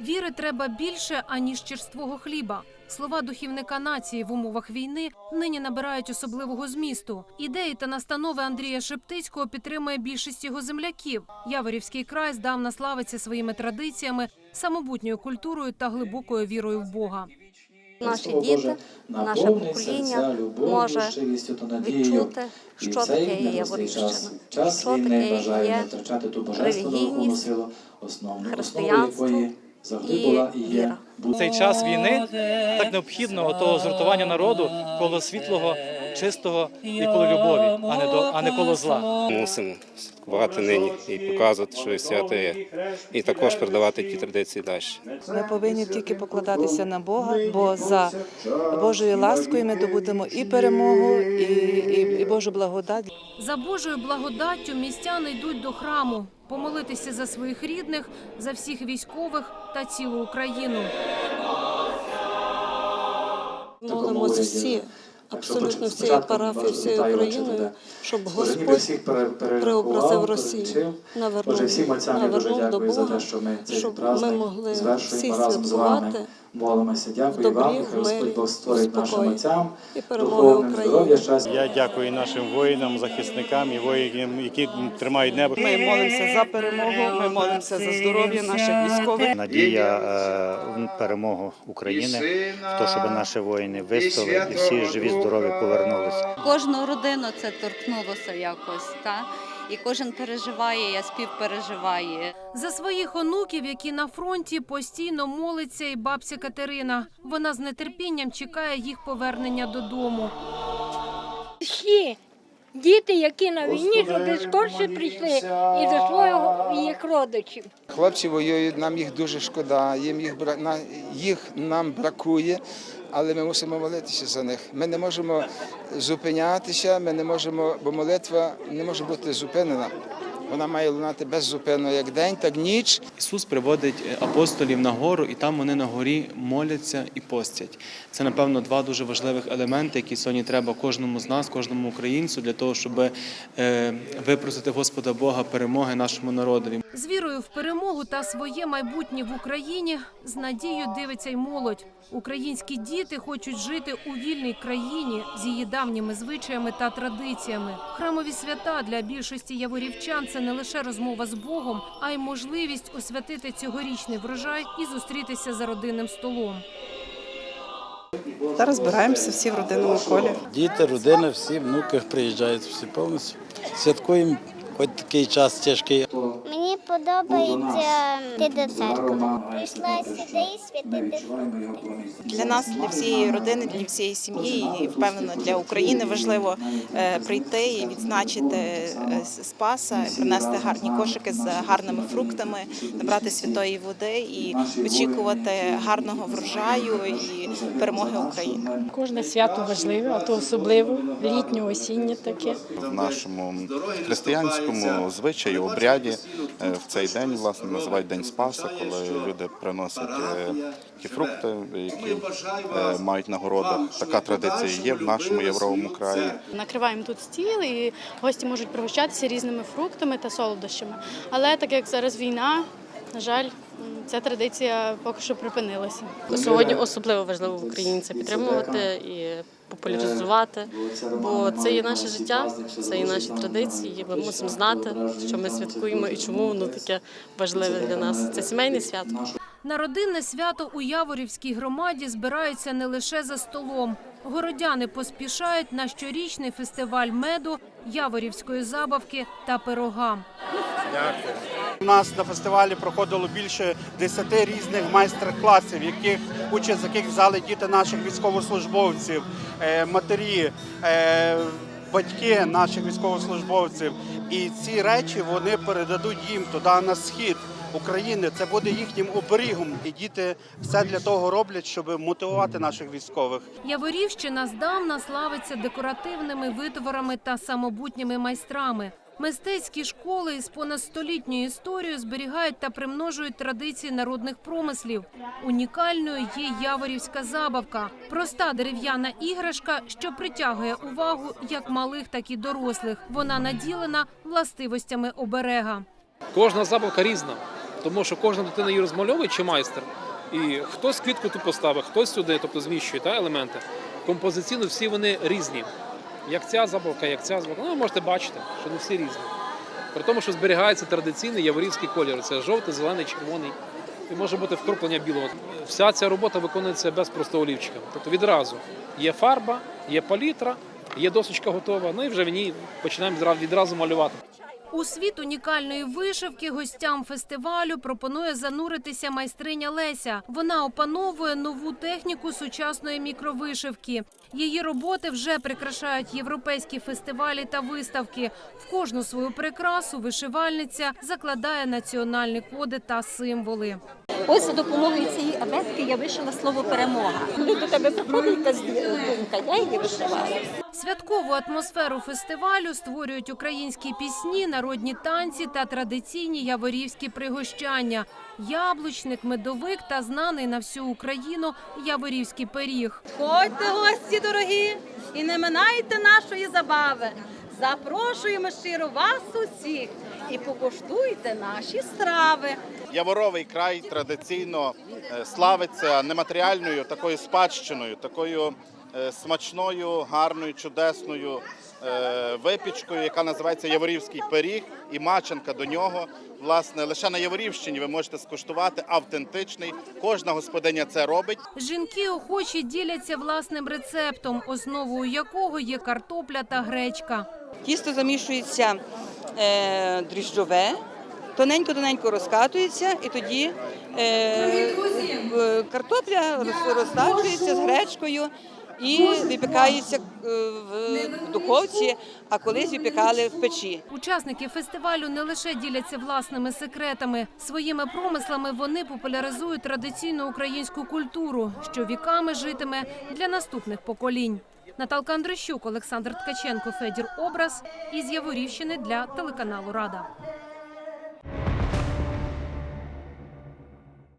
Віри треба більше аніж черствого хліба. Слова духівника нації в умовах війни нині набирають особливого змісту. Ідеї та настанови Андрія Шептицького підтримує більшість його земляків. Яворівський край здавна славиться своїми традиціями, самобутньою культурою та глибокою вірою в Бога. Наші діти, наше покоління може відчути, що таке є Яворівщина, Час що таке бажає є втрачати ту божественну релігійність, християнство завжди і була і є. цей час війни так необхідно того жартування народу коло світлого, чистого і коло любові, а не до а не коло зла. Мусимо слідкувати нині і показувати, що свято є, і також передавати ті традиції далі. Ми повинні тільки покладатися на Бога, бо за Божою ласкою ми добудемо і перемогу, і, і, і Божу благодать. За Божою благодаттю містяни йдуть до храму помолитися за своїх рідних, за всіх військових та цілу Україну. Молимося всі, абсолютно всією парафією, всією Україною, щоб Господь преобразив Росію, дуже навернув до дякую за Бога, те, що ми цей щоб ми могли звершуємо всі разом з вами. святкувати Молимося. Дякую добрі, вам, хай Господь благословить в нашим отцям, і перемоги духовним здоров'я, щастя. Я дякую нашим воїнам, захисникам і воїнам, які тримають небо. Ми молимося за перемогу, ми молимося за здоров'я наших військових. Надія е, перемогу України, в те, щоб наші воїни вистояли і всі живі, здорові повернулися. Кожну родину це торкнулося якось, та і кожен переживає, я співпереживає. За своїх онуків, які на фронті, постійно молиться і бабця Катерина. Вона з нетерпінням чекає їх повернення додому. всі діти, які на війні, щоб скорше прийшли і до свого їх родичів. Хлопці воюють, нам їх дуже шкода, їм їх їх нам бракує, але ми мусимо молитися за них. Ми не можемо зупинятися, ми не можемо, бо молитва не може бути зупинена. Вона має лунати беззупинно як день, так ніч. Ісус приводить е, апостолів на гору, і там вони на горі моляться і постять. Це, напевно, два дуже важливих елементи, які сьогодні треба кожному з нас, кожному українцю, для того, щоб е, випросити Господа Бога перемоги нашому народові. З вірою в перемогу та своє майбутнє в Україні з надією дивиться й молодь. Українські діти хочуть жити у вільній країні з її давніми звичаями та традиціями. Храмові свята для більшості яворівчан це не лише розмова з Богом, а й можливість освятити цьогорічний врожай і зустрітися за родинним столом. Зараз збираємося всі в родинному колі. Діти, родина, всі внуки приїжджають всі повністю. Святкуємо, хоч такий час тяжкий. Подобається йти до церкви. Прийшла сюди і святити. Для нас, для всієї родини, для всієї сім'ї і впевнено для України важливо е, прийти і відзначити е, Спаса, принести гарні кошики з гарними фруктами, набрати святої води і очікувати гарного врожаю і перемоги України. Кожне свято важливе, а то особливо літнє, осіннє таке. В нашому християнському звичаї, обряді е, в цей день власне називають День Спаса, коли люди приносять е, ті фрукти, які е, мають на. Така традиція є в нашому євровому краї. Накриваємо тут стіл, і гості можуть пригощатися різними фруктами та солодощами. Але так як зараз війна, на жаль, ця традиція поки що припинилася. Сьогодні особливо важливо в Україні це підтримувати і популяризувати, бо це є наше життя, це є наші традиції. Ми мусимо знати, що ми святкуємо і чому воно таке важливе для нас. Це сімейне свято. На родинне свято у Яворівській громаді збираються не лише за столом. Городяни поспішають на щорічний фестиваль меду, яворівської забавки та пирога. У нас на фестивалі проходило більше 10 різних майстер-класів, яких участь яких взяли діти наших військовослужбовців, е, матері, е, батьки наших військовослужбовців. І ці речі вони передадуть їм туди на схід. України це буде їхнім оберігом, і діти все для того роблять, щоб мотивувати наших військових. Яворівщина здавна славиться декоративними витворами та самобутніми майстрами. Мистецькі школи із понад столітньою історією зберігають та примножують традиції народних промислів. Унікальною є яворівська забавка, проста дерев'яна іграшка, що притягує увагу як малих, так і дорослих. Вона наділена властивостями оберега. Кожна забавка різна. тому що кожна дитина її розмальовує чи майстер. І хтось квітку тут поставив, хтось сюди, тобто зміщує та, елементи. Композиційно всі вони різні. Як ця забавка, як ця забавка. Ну, ви можете бачити, що не всі різні. При тому, що зберігається традиційний яворівський колір. Це жовтий, зелений, червоний. І може бути вкруплення білого. Вся ця робота виконується без простого олівчика. Тобто відразу є фарба, є палітра, є досочка готова. Ну і вже в ній починаємо відразу малювати. У світ унікальної вишивки гостям фестивалю пропонує зануритися майстриня Леся. Вона опановує нову техніку сучасної мікровишивки. Її роботи вже прикрашають європейські фестивалі та виставки. В кожну свою прикрасу вишивальниця закладає національні коди та символи. Ось за допомогою цієї абетки я вишила слово перемога. Коли до тебе приходить якась думка, я її вишивала. Святкову атмосферу фестивалю створюють українські пісні, народні танці та традиційні яворівські пригощання. Яблучник, медовик та знаний на всю Україну яворівський пиріг. Ходьте, гості дорогі, і не минайте нашої забави. Запрошуємо щиро вас усіх і покуштуйте наші страви. Яворовий край традиційно е, славиться нематеріальною такою спадщиною, такою смачною, гарною, чудесною е, випічкою, яка називається Яворівський пиріг, і мачанка до нього. Власне, лише на Яворівщині ви можете скуштувати автентичний. Кожна господиня це робить. Жінки охочі діляться власним рецептом, основою якого є картопля та гречка. Тісто замішується е, дріжджове, тоненько-тоненько розкатується, і тоді е, картопля розтачується з гречкою і випікається е, в духовці, а колись випікали в печі. Учасники фестивалю не лише діляться власними секретами, своїми промислами вони популяризують традиційну українську культуру, що віками житиме для наступних поколінь. Наталка Андрищук, Олександр Ткаченко, Федір Образ із Яворівщини для телеканалу Рада.